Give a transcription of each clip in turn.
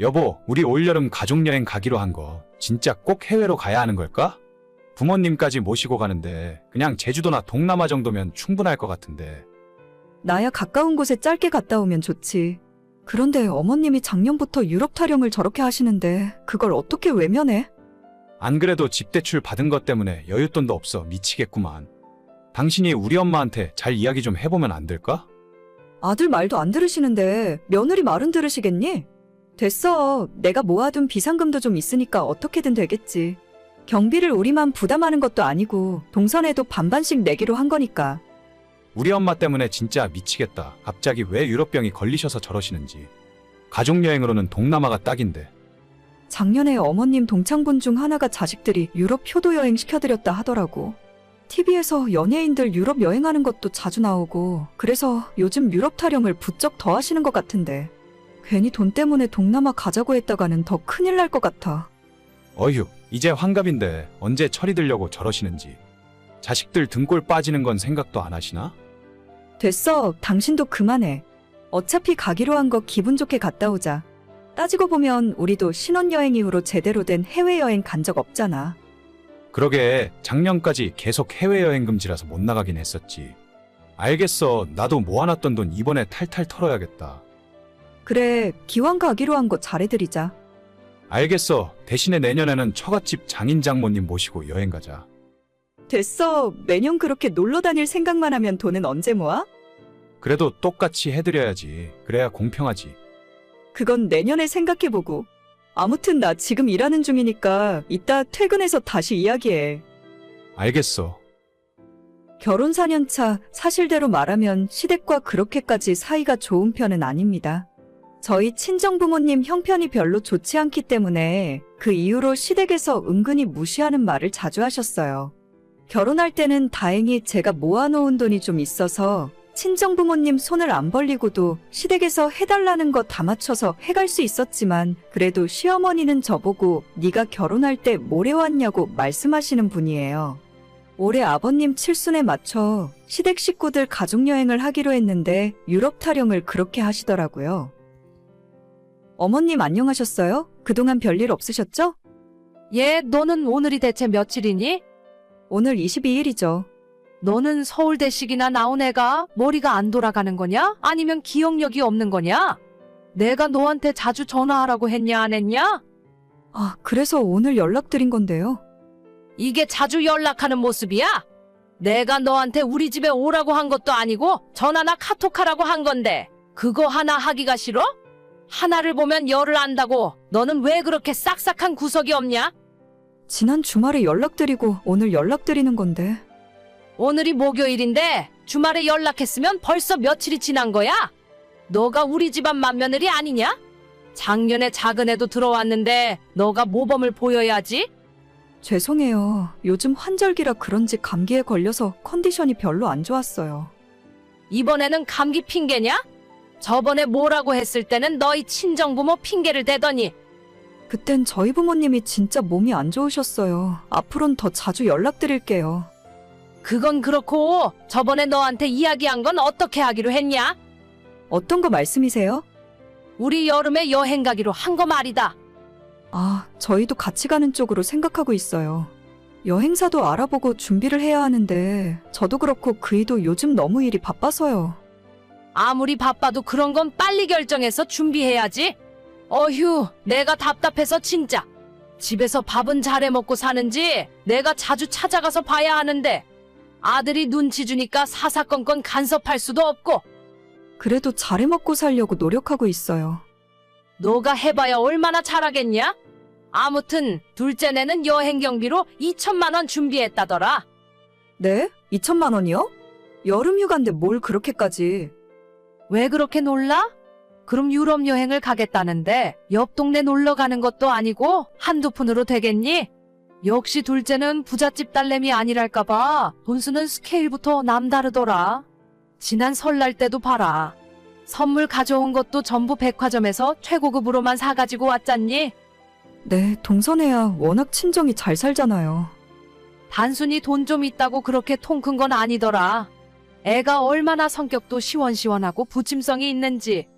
여보, 우리 올여름 가족여행 가기로 한 거 진짜 꼭 해외로 가야 하는 걸까? 부모님까지 모시고 가는데 그냥 제주도나 동남아 정도면 충분할 것 같은데. 나야 가까운 곳에 짧게 갔다 오면 좋지. 그런데 어머님이 작년부터 유럽 타령을 저렇게 하시는데 그걸 어떻게 외면해? 안 그래도 집 대출 받은 것 때문에 여윳돈도 없어 미치겠구만. 당신이 우리 엄마한테 잘 이야기 좀 해보면 안 될까? 아들 말도 안 들으시는데 며느리 말은 들으시겠니? 됐어. 내가 모아둔 비상금도 좀 있으니까 어떻게든 되겠지. 경비를 우리만 부담하는 것도 아니고 동선에도 반반씩 내기로 한 거니까. 우리 엄마 때문에 진짜 미치겠다. 갑자기 왜 유럽병이 걸리셔서 저러시는지. 가족여행으로는 동남아가 딱인데. 작년에 어머님 동창분 중 하나가 자식들이 유럽 효도 여행 시켜드렸다 하더라고. TV에서 연예인들 유럽 여행하는 것도 자주 나오고, 그래서 요즘 유럽 타령을 부쩍 더 하시는 것 같은데, 괜히 돈 때문에 동남아 가자고 했다가는 더 큰일 날 것 같아. 어휴, 이제 환갑인데 언제 철이 들려고 저러시는지. 자식들 등골 빠지는 건 생각도 안 하시나? 됐어. 당신도 그만해. 어차피 가기로 한 거 기분 좋게 갔다 오자. 따지고 보면 우리도 신혼여행 이후로 제대로 된 해외여행 간 적 없잖아. 그러게 작년까지 계속 해외여행 금지라서 못 나가긴 했었지. 알겠어. 나도 모아놨던 돈 이번에 탈탈 털어야겠다. 그래, 기왕 가기로 한 거 잘해드리자. 알겠어. 대신에 내년에는 처갓집 장인 장모님 모시고 여행 가자. 됐어. 매년 그렇게 놀러 다닐 생각만 하면 돈은 언제 모아? 그래도 똑같이 해드려야지. 그래야 공평하지. 그건 내년에 생각해보고. 아무튼 나 지금 일하는 중이니까 이따 퇴근해서 다시 이야기해. 알겠어. 결혼 4년차 사실대로 말하면 시댁과 그렇게까지 사이가 좋은 편은 아닙니다. 저희 친정부모님 형편이 별로 좋지 않기 때문에 그 이후로 시댁에서 은근히 무시하는 말을 자주 하셨어요. 결혼할 때는 다행히 제가 모아놓은 돈이 좀 있어서 친정부모님 손을 안 벌리고도 시댁에서 해달라는 거 다 맞춰서 해갈 수 있었지만 그래도 시어머니는 저보고 네가 결혼할 때뭘 해왔냐고 말씀하시는 분이에요. 올해 아버님 칠순에 맞춰 시댁 식구들 가족여행을 하기로 했는데 유럽 타령을 그렇게 하시더라고요. 어머님 안녕하셨어요? 그동안 별일 없으셨죠? 얘, 너는 오늘이 대체 며칠이니? 오늘 22일이죠. 너는 서울대식이나 나온 애가 머리가 안 돌아가는 거냐? 아니면 기억력이 없는 거냐? 내가 너한테 자주 전화하라고 했냐, 안 했냐? 아, 그래서 오늘 연락드린 건데요. 이게 자주 연락하는 모습이야? 내가 너한테 우리 집에 오라고 한 것도 아니고 전화나 카톡하라고 한 건데 그거 하나 하기가 싫어? 하나를 보면 열을 안다고 너는 왜 그렇게 싹싹한 구석이 없냐? 지난 주말에 연락드리고 오늘 연락드리는 건데. 오늘이 목요일인데 주말에 연락했으면 벌써 며칠이 지난 거야? 너가 우리 집안 맏며느리 아니냐? 작년에 작은 애도 들어왔는데 너가 모범을 보여야지. 죄송해요. 요즘 환절기라 그런지 감기에 걸려서 컨디션이 별로 안 좋았어요. 이번에는 감기 핑계냐? 저번에 뭐라고 했을 때는 너희 친정부모 핑계를 대더니 그땐 저희 부모님이 진짜 몸이 안 좋으셨어요. 앞으론 더 자주 연락드릴게요. 그건 그렇고 저번에 너한테 이야기한 건 어떻게 하기로 했냐? 어떤 거 말씀이세요? 우리 여름에 여행 가기로 한 거 말이다. 아, 저희도 같이 가는 쪽으로 생각하고 있어요. 여행사도 알아보고 준비를 해야 하는데, 저도 그렇고 그이도 요즘 너무 일이 바빠서요. 아무리 바빠도 그런 건 빨리 결정해서 준비해야지. 어휴, 내가 답답해서 진짜. 집에서 밥은 잘해 먹고 사는지 내가 자주 찾아가서 봐야 하는데 아들이 눈치 주니까 사사건건 간섭할 수도 없고 그래도 잘해 먹고 살려고 노력하고 있어요. 너가 해봐야 얼마나 잘하겠냐? 아무튼 둘째네는 여행 경비로 2천만 원 준비했다더라. 네? 2천만 원이요? 여름 휴가인데 뭘 그렇게까지. 왜 그렇게 놀라? 그럼 유럽 여행을 가겠다는데 옆 동네 놀러 가는 것도 아니고 한두 푼으로 되겠니? 역시 둘째는 부잣집 딸내미 아니랄까봐 돈 쓰는 스케일부터 남다르더라. 지난 설날 때도 봐라. 선물 가져온 것도 전부 백화점에서 최고급으로만 사가지고 왔잖니? 네, 동선해야 워낙 친정이 잘 살잖아요. 단순히 돈 좀 있다고 그렇게 통 큰 건 아니더라. 애가 얼마나 성격도 시원시원하고 부침성이 있는지.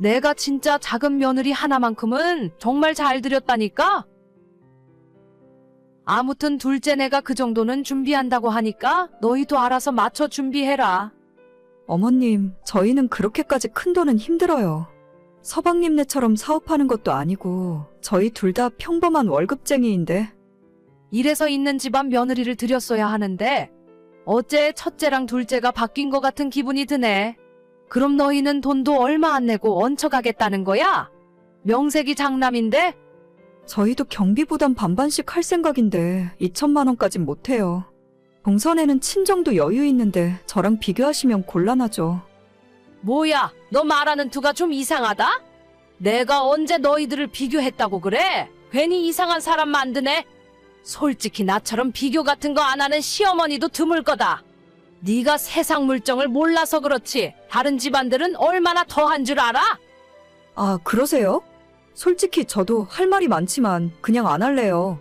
내가 진짜 작은 며느리 하나만큼은 정말 잘 들였다니까? 아무튼 둘째 내가 그 정도는 준비한다고 하니까 너희도 알아서 맞춰 준비해라. 어머님, 저희는 그렇게까지 큰 돈은 힘들어요. 서방님네처럼 사업하는 것도 아니고, 저희 둘 다 평범한 월급쟁이인데, 이래서 있는 집안 며느리를 들였어야 하는데 어째 첫째랑 둘째가 바뀐 것 같은 기분이 드네. 그럼 너희는 돈도 얼마 안 내고 얹혀가겠다는 거야? 명색이 장남인데 저희도 경비 부담 반반씩 할 생각인데, 2천만 원까진 못해요. 동선에는 친정도 여유 있는데, 저랑 비교하시면 곤란하죠. 뭐야 너 말하는 투가 좀 이상하다? 내가 언제 너희들을 비교했다고 그래? 괜히 이상한 사람 만드네. 솔직히 나처럼 비교 같은 거 안 하는 시어머니도 드물 거다. 네가 세상 물정을 몰라서 그렇지 다른 집안들은 얼마나 더한 줄 알아? 아, 그러세요? 솔직히 저도 할 말이 많지만, 그냥 안 할래요.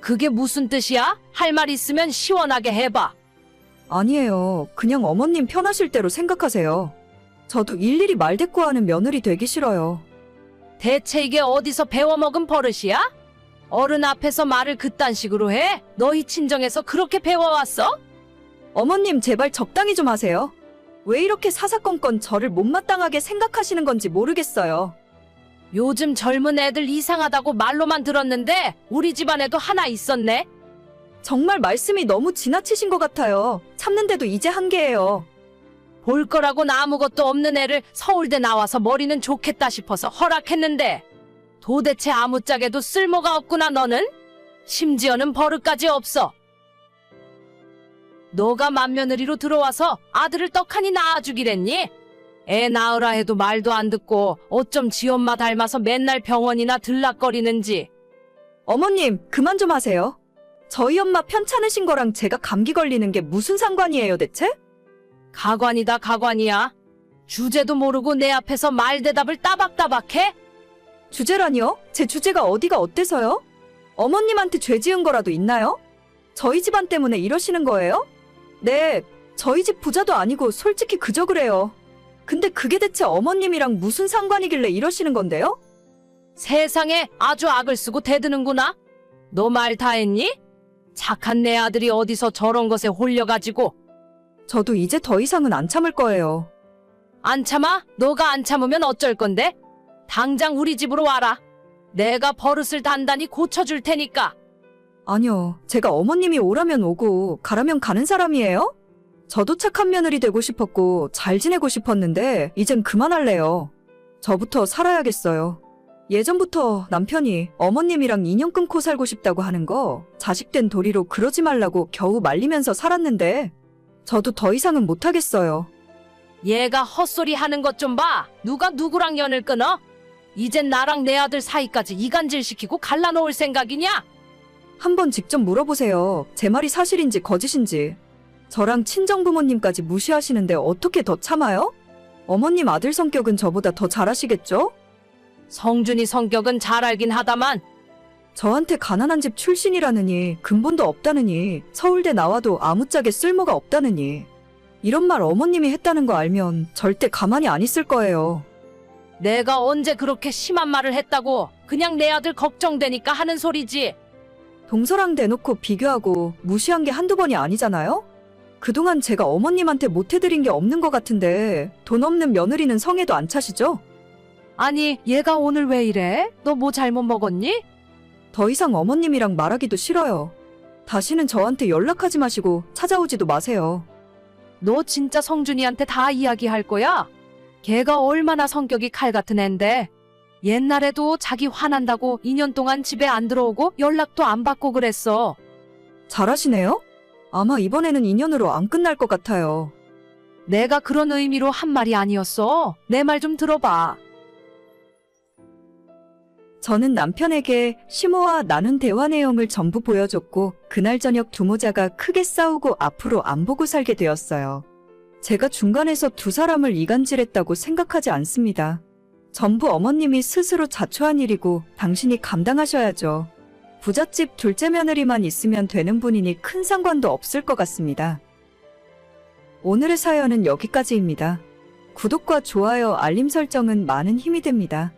그게 무슨 뜻이야? 할 말 있으면 시원하게 해봐. 아니에요. 그냥 어머님 편하실 대로 생각하세요. 저도 일일이 말대꾸하는 며느리 되기 싫어요. 대체 이게 어디서 배워먹은 버릇이야? 어른 앞에서 말을 그딴 식으로 해? 너희 친정에서 그렇게 배워왔어? 어머님 제발 적당히 좀 하세요. 왜 이렇게 사사건건 저를 못마땅하게 생각하시는 건지 모르겠어요. 요즘 젊은 애들 이상하다고 말로만 들었는데 우리 집안에도 하나 있었네. 정말 말씀이 너무 지나치신 것 같아요. 참는데도 이제 한계예요. 볼 거라고는 아무것도 없는 애를 서울대 나와서 머리는 좋겠다 싶어서 허락했는데 도대체 아무짝에도 쓸모가 없구나 너는? 심지어는 버릇까지 없어. 너가 맏며느리로 들어와서 아들을 떡하니 낳아주기랬니? 애 낳으라 해도 말도 안 듣고 어쩜 지 엄마 닮아서 맨날 병원이나 들락거리는지 어머님 그만 좀 하세요. 저희 엄마 편찮으신 거랑 제가 감기 걸리는 게 무슨 상관이에요 대체? 가관이다 가관이야. 주제도 모르고 내 앞에서 말 대답을 따박따박해? 주제라니요? 제 주제가 어디가 어때서요? 어머님한테 죄 지은 거라도 있나요? 저희 집안 때문에 이러시는 거예요? 네, 저희 집 부자도 아니고 솔직히 그저 그래요. 근데 그게 대체 어머님이랑 무슨 상관이길래 이러시는 건데요? 세상에 아주 악을 쓰고 대드는구나. 너 말 다 했니? 착한 내 아들이 어디서 저런 것에 홀려가지고 저도 이제 더 이상은 안 참을 거예요. 안 참아? 너가 안 참으면 어쩔 건데? 당장 우리 집으로 와라. 내가 버릇을 단단히 고쳐줄 테니까. 아니요, 제가 어머님이 오라면 오고 가라면 가는 사람이에요? 저도 착한 며느리 되고 싶었고 잘 지내고 싶었는데 이젠 그만할래요. 저부터 살아야겠어요. 예전부터 남편이 어머님이랑 인연 끊고 살고 싶다고 하는 거 자식된 도리로 그러지 말라고 겨우 말리면서 살았는데 저도 더 이상은 못하겠어요. 얘가 헛소리 하는 것 좀 봐. 누가 누구랑 연을 끊어? 이젠 나랑 내 아들 사이까지 이간질 시키고 갈라놓을 생각이냐? 한번 직접 물어보세요. 제 말이 사실인지 거짓인지. 저랑 친정 부모님까지 무시하시는데 어떻게 더 참아요? 어머님 아들 성격은 저보다 더 잘하시겠죠? 성준이 성격은 잘 알긴 하다만 저한테 가난한 집 출신이라느니 근본도 없다느니 서울대 나와도 아무짝에 쓸모가 없다느니 이런 말 어머님이 했다는 거 알면 절대 가만히 안 있을 거예요. 내가 언제 그렇게 심한 말을 했다고 그냥 내 아들 걱정되니까 하는 소리지. 동서랑 대놓고 비교하고 무시한 게 한두 번이 아니잖아요? 그동안 제가 어머님한테 못해드린 게 없는 것 같은데 돈 없는 며느리는 성에도 안 차시죠? 아니, 얘가 오늘 왜 이래? 너 뭐 잘못 먹었니? 더 이상 어머님이랑 말하기도 싫어요. 다시는 저한테 연락하지 마시고 찾아오지도 마세요. 너 진짜 성준이한테 다 이야기할 거야? 걔가 얼마나 성격이 칼 같은 앤데. 옛날에도 자기 화난다고 2년 동안 집에 안 들어오고 연락도 안 받고 그랬어. 잘하시네요? 아마 이번에는 인연으로 안 끝날 것 같아요. 내가 그런 의미로 한 말이 아니었어. 내 말 좀 들어봐. 저는 남편에게 시모와 나눈 대화 내용을 전부 보여줬고 그날 저녁 두 모자가 크게 싸우고 앞으로 안 보고 살게 되었어요. 제가 중간에서 두 사람을 이간질했다고 생각하지 않습니다. 전부 어머님이 스스로 자초한 일이고 당신이 감당하셔야죠. 부잣집 둘째 며느리만 있으면 되는 분이니 큰 상관도 없을 것 같습니다. 오늘의 사연은 여기까지입니다. 구독과 좋아요, 알림 설정은 많은 힘이 됩니다.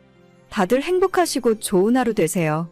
다들 행복하시고 좋은 하루 되세요.